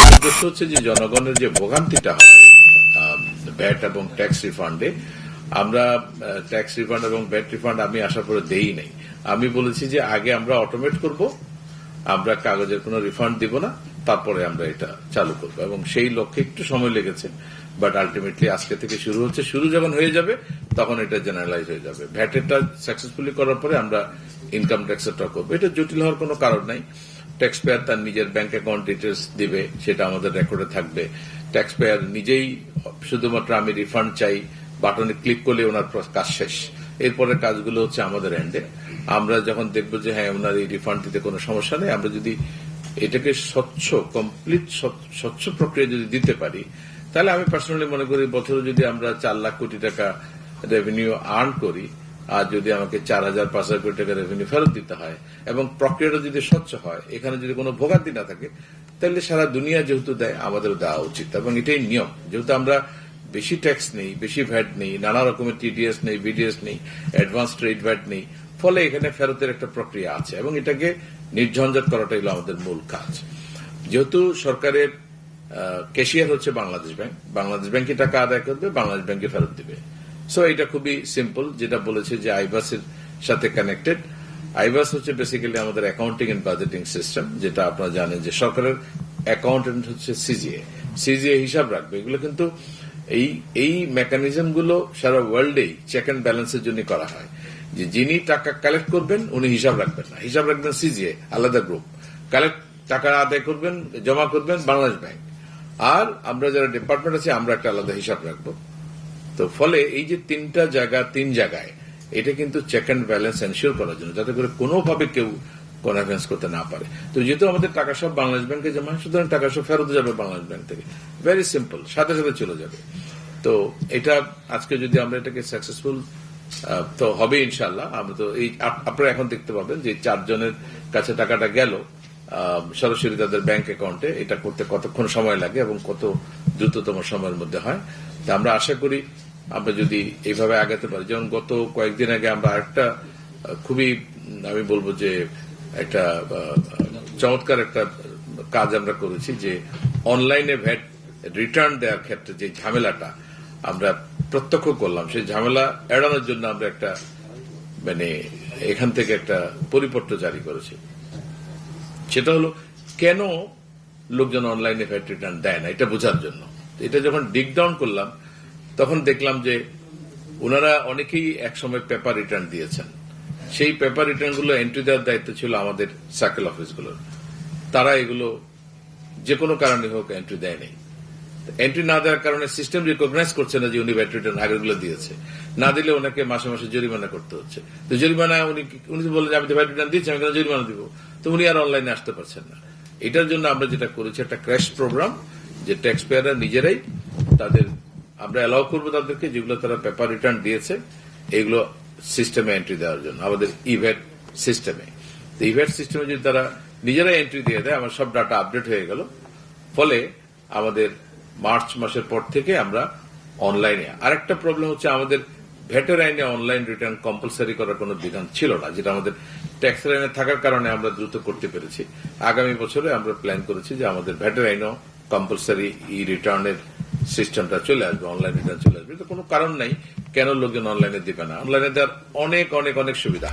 উদ্দেশ্য হচ্ছে যে জনগণের যে ভোগান্তিটা হয় ভ্যাট এবং ট্যাক্স রিফান্ডে, আমরা ট্যাক্স রিফান্ড এবং ভ্যাট রিফান্ড আমি আশা করে দেই নাই। আমি বলেছি যে আগে আমরা অটোমেট করব, আমরা কাগজের কোনো রিফান্ড দিব না, তারপরে আমরা এটা চালু করব। এবং সেই লক্ষ্যে একটু সময় লেগেছে, বাট আলটিমেটলি আজকে থেকে শুরু হচ্ছে। শুরু যখন হয়ে যাবে, তখন এটা জেনারেলাইজ হয়ে যাবে। ভ্যাটেরটা সাকসেসফুলি করার পরে আমরা ইনকাম ট্যাক্সেরটা করব। এটা জটিল হওয়ার কোনো কারণ নাই। ট্যাক্স পেয়ার তার নিজের ব্যাংক অ্যাকাউন্ট ডিটেলস দিবে, সেটা আমাদের রেকর্ডে থাকবে। ট্যাক্স পেয়ার নিজেই, শুধুমাত্র আমি রিফান্ড চাই বাটনে ক্লিক করলে ওনার কাজ শেষ। এরপরে কাজগুলো হচ্ছে আমাদের এন্ডে আমরা যখন দেখব যে হ্যাঁ ওনার এই রিফান্ড দিতে কোনো সমস্যা নেই, আমরা যদি এটাকে স্বচ্ছ কমপ্লিট স্বচ্ছ প্রক্রিয়া যদি দিতে পারি, তাহলে আমি পার্সোনালি মনে করি বছরে যদি আমরা চার লাখ কোটি টাকা রেভিনিউ আর্ন করি আর যদি আমাকে চার হাজার, পাঁচ হাজার কোটি টাকা রেভিনিউ ফেরত দিতে হয় এবং প্রক্রিয়াটা যদি স্বচ্ছ হয়, এখানে যদি কোনো ভোগান্তি না থাকে, তাহলে সারা দুনিয়া যেহেতু দেয়, আমাদেরও দেওয়া উচিত। এবং এটাই নিয়ম। যেহেতু আমরা বেশি ট্যাক্স নেই, বেশি ভ্যাট নেই, নানা রকমের টিডিএস নেই বিডিএস নেই অ্যাডভান্স ট্রেড ভ্যাট নেই, ফলে এখানে ফেরতের একটা প্রক্রিয়া আছে এবং এটাকে নির্ঝঞ্ঝাট করাটাই হলো আমাদের মূল কাজ। যেহেতু সরকারের ক্যাশিয়ার হচ্ছে বাংলাদেশ ব্যাংক বাংলাদেশ ব্যাংকে টাকা আদায় করবে, বাংলাদেশ ব্যাংকে ফেরত দিবে। সো এটা খুবই সিম্পল যেটা বলেছে যে আইবাসের সাথে কানেক্টেড আইবাস হচ্ছে বেসিক্যালি আমাদের অ্যাকাউন্টিং এন্ড বাজেটিং সিস্টেম যেটা আপনারা জানেন যে সরকারের অ্যাকাউন্টেন্ট হচ্ছে সিজিএ সিজিএ হিসাব রাখবে। এগুলো কিন্তু এই এই মেকানিজমগুলো সারা ওয়ার্ল্ডেই চেক অ্যান্ড ব্যালেন্সের জন্য করা হয়। যে যিনি টাকা কালেক্ট করবেন, উনি হিসাব রাখবেন না। হিসাব রাখবেন সিজিএ আলাদা গ্রুপ কালেক্ট টাকা আদায় করবেন, জমা করবেন বাংলাদেশ ব্যাংক আর আমরা যারা ডিপার্টমেন্ট আছে, আমরা একটা আলাদা হিসাব রাখব। তো ফলে এই যে তিনটা জায়গা, তিন জায়গায়, এটা কিন্তু চেক অ্যান্ড ব্যালেন্স এনশিওর করার জন্য, যাতে করে কোনোভাবে কেউ কনভেন্স করতে না পারে। তো যেহেতু আমাদের টাকা সব বাংলাদেশ ব্যাংকে জমা, সুতরাং টাকা সব ফেরত যাবে বাংলাদেশ ব্যাংক থেকে। ভেরি সিম্পল সাথে সাথে চলে যাবে। তো এটা আজকে যদি আমরা এটাকে সাকসেসফুল তো হবে ইনশাল্লাহ আমরা তো এই, আপ- আপনারা এখন দেখতে পাবেন যে চারজনের কাছে টাকাটা গেল সরাসরি তাদের ব্যাংক অ্যাকাউন্টে এটা করতে কতক্ষণ সময় লাগে এবং কত দ্রুততম সময়ের মধ্যে হয়। তা আমরা আশা করি আমরা যদি এইভাবে আগাতে পারি। যেমন গত কয়েকদিন আগে আমরা একটা খুবই, আমি বলব যে একটা চমৎকার একটা কাজ আমরা করেছি যে অনলাইনে ভ্যাট রিটার্ন দেওয়ার ক্ষেত্রে যে ঝামেলাটা আমরা প্রত্যক্ষ করলাম, সেই ঝামেলা এড়ানোর জন্য আমরা একটা মানে এখান থেকে একটা পরিপত্র জারি করেছি। সেটা হলো, কেন লোকজন অনলাইনে ভ্যাট রিটার্ন দেয় না? এটা বোঝার জন্য। এটা যখন ডিগ ডাউন করলাম, তখন দেখলাম যে ওনারা অনেকেই একসময় পেপার রিটার্ন দিয়েছেন। সেই পেপার রিটার্নগুলো এন্ট্রি দেওয়ার দায়িত্ব ছিল আমাদের সার্কেল অফিসগুলোর তারা এগুলো যে কোনো কারণে হোক এন্ট্রি দেয় দেয়নি। এন্ট্রি না দেওয়ার কারণে সিস্টেম রিকগনাইজ করছে না যে উনি ভ্যাট রিটার্ন আগেরগুলো দিয়েছে। না দিলে ওনাকে মাসে মাসে জরিমানা করতে হচ্ছে। তো জরিমানা উনি উনি বললেন আমি তো ভ্যাট রিটার্ন দিচ্ছি আমি জরিমানা দিব? তো উনি আর অনলাইনে আসতে পারছেন না। এটার জন্য আমরা যেটা করেছি, একটা ক্র্যাশ প্রোগ্রাম যে ট্যাক্স পেয়াররা নিজেরাই তাদের, আমরা অ্যালাউ করব তাদেরকে, যেগুলো তারা পেপার রিটার্ন দিয়েছে, এগুলো সিস্টেমে এন্ট্রি দেওয়ার জন্য, আমাদের ইভ্যাট সিস্টেমে তো ইভ্যাট সিস্টেমে যদি তারা নিজেরাই এন্ট্রি দিয়ে দেয়, আমার সব ডাটা আপডেট হয়ে গেল। ফলে আমাদের মার্চ মাসের পর থেকে আমরা অনলাইনে আরেকটা প্রবলেম হচ্ছে আমাদের ভ্যাটের আইনে অনলাইন রিটার্ন কম্পালসারি করার কোনো বিধান ছিল না, যেটা আমাদের ট্যাক্স লাইনে থাকার কারণে আমরা দ্রুত করতে পেরেছি। আগামী বছরে আমরা প্ল্যান করেছি যে আমাদের ভ্যাটের আইনেও কম্পালসারি ই রিটার্নের সিস্টেমটা চলে আসবে অনলাইন রিটার্ন চলে আসবে। তো কোনো কারণ নাই, কেন লোকজন অনলাইনে দিবে না? অনলাইনে দেওয়ার অনেক অনেক অনেক সুবিধা।